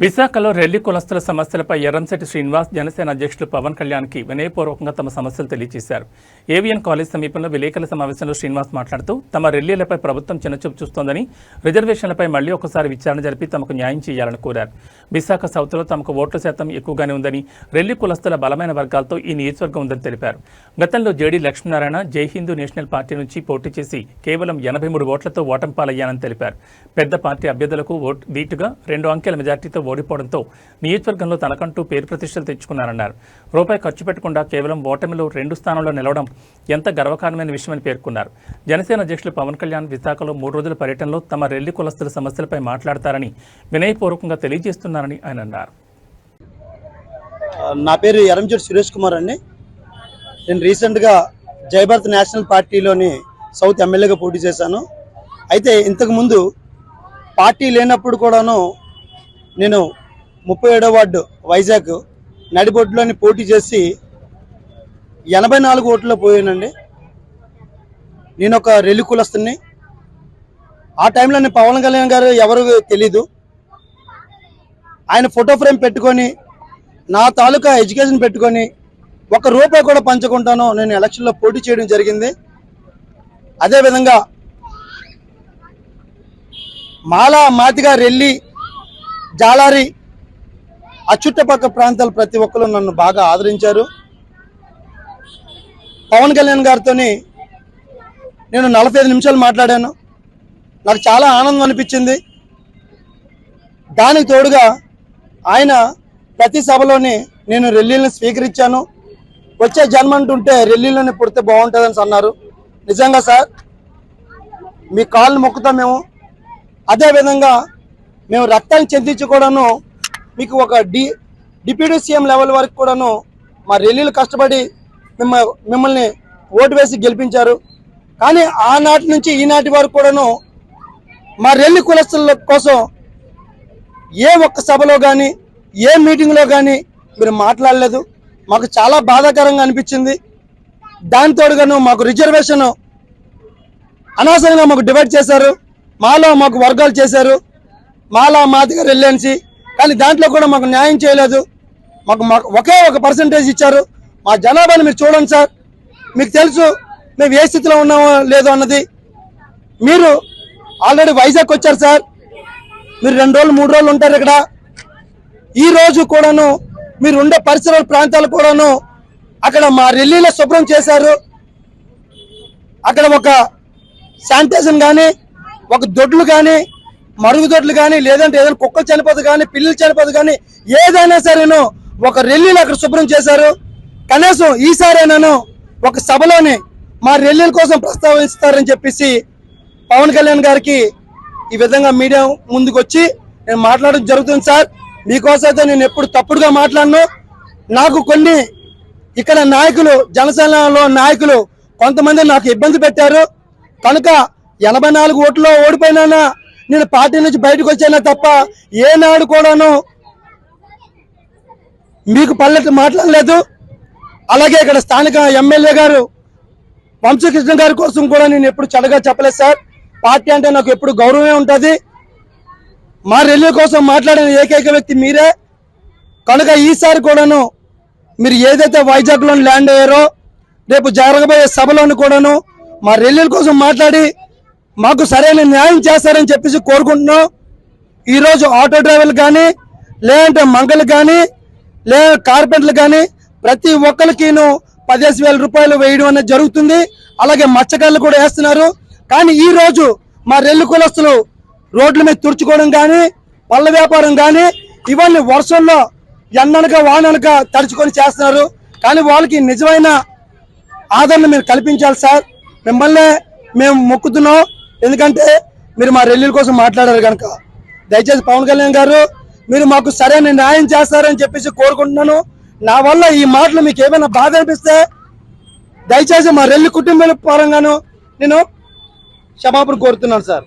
విశాఖలో రెల్లి కులస్తుల సమస్యలపై ఎర్రంశెట్టి శ్రీనివాస్ జనసేన అధ్యక్షులు పవన్ కళ్యాణ్కి వినయపూర్వకంగా తమ సమస్యలు తెలియజేశారు ఏవిఎన్ కాలేజ్ సమీపంలో విలేకరుల సమావేశంలో శ్రీనివాస్ మాట్లాడుతూ తమ రెల్లీలపై ప్రభుత్వం చిన్నచూపు చూస్తోందని రిజర్వేషన్లపై మళ్ళీ ఒకసారి విచారణ జరిపి తమకు న్యాయం చేయాలని కోరారు. విశాఖ సౌత్లో తమకు ఓట్ల శాతం ఎక్కువగానే ఉందని రెల్లి కులస్తుల బలమైన వర్గాలతో ఈ నియోజకవర్గం ఉందని తెలిపారు. గతంలో జేడీ లక్ష్మీనారాయణ జై హిందూ నేషనల్ పార్టీ నుంచి పోటీ చేసి కేవలం ఎనభై మూడు ఓట్లతో ఓటమి పాలయ్యానని తెలిపారు. పెద్ద పార్టీ అభ్యర్థులకు ఓట్ దీటుగా రెండు అంకెల మెజార్టీతో ఓడిపోవడంతో నియోజకవర్గంలో తనకంటూ పేరు ప్రతిష్టలు తెచ్చుకున్నారన్నారు. రూపాయి ఖర్చు పెట్టకుండా కేవలం ఓటమిలో రెండు స్థానంలో నిలవడం ఎంత గర్వకారణమైన విషయమని పేర్కొన్నారు. జనసేన అధ్యక్షులు పవన్ కళ్యాణ్ విశాఖలో మూడు రోజుల పర్యటనలో తమ రెల్లి కులస్తుల సమస్యలపై మాట్లాడతారని వినయపూర్వకంగా తెలియజేస్తున్నారని ఆయన అన్నారు. నా పేరు ఎరంచెడు సురేష్ కుమార్ అండి. నేను రీసెంట్గా జయభారత్ నేషనల్ పార్టీలోని సౌత్ ఎమ్మెల్యేగా పోటీ చేశాను. అయితే ఇంతకుముందు పార్టీ లేనప్పుడు కూడాను నేను ముప్పై ఏడో వార్డు వైజాగ్ నడిబొడ్లోని పోటీ చేసి ఎనభై నాలుగు ఓట్లలో పోయానండి. నేను ఒక రెల్లి కులస్తుని ఆ టైంలో నేను పవన్ కళ్యాణ్ గారు ఎవరు తెలీదు. ఆయన ఫోటో ఫ్రేమ్ పెట్టుకొని నా తాలూకా ఎడ్యుకేషన్ పెట్టుకొని ఒక రూపాయి కూడా పంచకుంటాను నేను ఎలక్షన్లో పోటీ చేయడం జరిగింది. అదేవిధంగా మాలా మాతిగా రెల్లి జాలారి ఆ చుట్టుపక్కల ప్రాంతాల ప్రతి ఒక్కరు నన్ను బాగా ఆదరించారు. పవన్ కళ్యాణ్ గారితో నేను నలభై ఐదు నిమిషాలు మాట్లాడాను. నాకు చాలా ఆనందం అనిపించింది. దానికి తోడుగా ఆయన ప్రతి సభలోని నేను రెల్లీలను స్వీకరించాను. వచ్చే జన్మ అంటుంటే రెల్లీలోనే పుడితే బాగుంటుందని అన్నారు. నిజంగా సార్ మీ కాళ్ళు మొక్కుతాం మేము. అదేవిధంగా మేము రక్తాన్ని చెందించి కూడాను మీకు ఒక డి డిప్యూటీ సీఎం లెవెల్ వరకు కూడాను మా రెల్లీలు కష్టపడి మిమ్మ మిమ్మల్ని ఓటు వేసి గెలిపించారు. కానీ ఆనాటి నుంచి ఈనాటి వరకు కూడాను మా రెల్లి కులస్తుల కోసం ఏ ఒక్క సభలో కానీ ఏ మీటింగ్లో కానీ మీరు మాట్లాడలేదు. మాకు చాలా బాధాకరంగా అనిపించింది. దాని తోడుగాను మాకు రిజర్వేషన్ అనవసరంగా మాకు డివైడ్ చేశారు. మాలో మాకు వర్గాలు చేశారు. మాలా మాదిగా రిలయన్సీ కానీ దాంట్లో కూడా మాకు న్యాయం చేయలేదు. మాకు మాకు ఒకే ఒక పర్సంటేజ్ ఇచ్చారు. మా జనాభాని మీరు చూడండి సార్. మీకు తెలుసు మేము ఏ స్థితిలో ఉన్నామో లేదో అన్నది. మీరు ఆల్రెడీ వైజాగ్ వచ్చారు సార్. మీరు రెండు రోజులు మూడు రోజులు ఉంటారు ఇక్కడ. ఈ రోజు కూడాను మీరు ఉండే పరిసర ప్రాంతాలు కూడాను అక్కడ మా రెల్లీలో శుభ్రం చేశారు. అక్కడ ఒక శానిటేషన్ కానీ ఒక దొడ్లు కానీ మరుగుదొడ్లు కానీ లేదంటే ఏదైనా కుక్కలు చనిపోదు కానీ పిల్లలు చనిపోదు కానీ ఏదైనా సరేను ఒక రెల్లీలు అక్కడ శుభ్రం చేశారు. కనీసం ఈసారైనాను ఒక సభలోని మా రెల్లీల కోసం ప్రస్తావిస్తారని చెప్పేసి పవన్ కళ్యాణ్ గారికి ఈ విధంగా మీడియా ముందుకు వచ్చి నేను మాట్లాడడం జరుగుతుంది సార్. మీకోసం అయితే నేను ఎప్పుడు తప్పుడుగా మాట్లాడను. నాకు కొన్ని ఇక్కడ నాయకులు జనసేనలో నాయకులు కొంతమంది నాకు ఇబ్బంది పెట్టారు. కనుక ఎనభై నాలుగు ఓట్లో ఓడిపోయినానా? నేను పార్టీ నుంచి బయటకు వచ్చానా తప్ప ఏనాడు కూడాను మీకు పల్లెట్టు మాట్లాడలేదు. అలాగే ఇక్కడ స్థానిక ఎమ్మెల్యే గారు వంశకృష్ణ గారి కోసం కూడా నేను ఎప్పుడు చెడగా చెప్పలేదు సార్. పార్టీ అంటే నాకు ఎప్పుడు గౌరవమే ఉంటుంది. మా రెల్లి కోసం మాట్లాడిన ఏకైక వ్యక్తి మీరే. కనుక ఈసారి కూడాను మీరు ఏదైతే వైజాగ్లో ల్యాండ్ అయ్యారో రేపు జరగబోయే సభలోని కూడాను మా రెల్లి కోసం మాట్లాడి మాకు సరైన న్యాయం చేస్తారని చెప్పేసి కోరుకుంటున్నాం. ఈరోజు ఆటో డ్రైవర్లు కానీ లేదంటే మంగలు కానీ లే కార్పెంటర్లు కానీ ప్రతి ఒక్కరికిను పదిహేను వేల రూపాయలు వేయడం అనేది జరుగుతుంది. అలాగే మత్స్యకారులు కూడా వేస్తున్నారు. కానీ ఈ రోజు మా రెల్లు కులస్తులు రోడ్ల మీద తుడుచుకోవడం కానీ పళ్ళ వ్యాపారం కానీ ఇవన్నీ వర్షంలో ఎండనక వాననక తడుచుకొని చేస్తున్నారు. కానీ వాళ్ళకి నిజమైన ఆదరణ మీరు కల్పించాలి సార్. మిమ్మల్నే మేము మొక్కుతున్నాం. ఎందుకంటే మీరు మా రెల్లీల కోసం మాట్లాడారు కనుక దయచేసి పవన్ కళ్యాణ్ గారు మీరు మాకు సరైన న్యాయం చేస్తారని చెప్పేసి కోరుకుంటున్నాను. నా వల్ల ఈ మాటలు మీకు ఏమైనా బాధ అనిపిస్తే దయచేసి మా రెల్లి కుటుంబాల పరంగాను నేను క్షమాపణ కోరుతున్నాను సార్.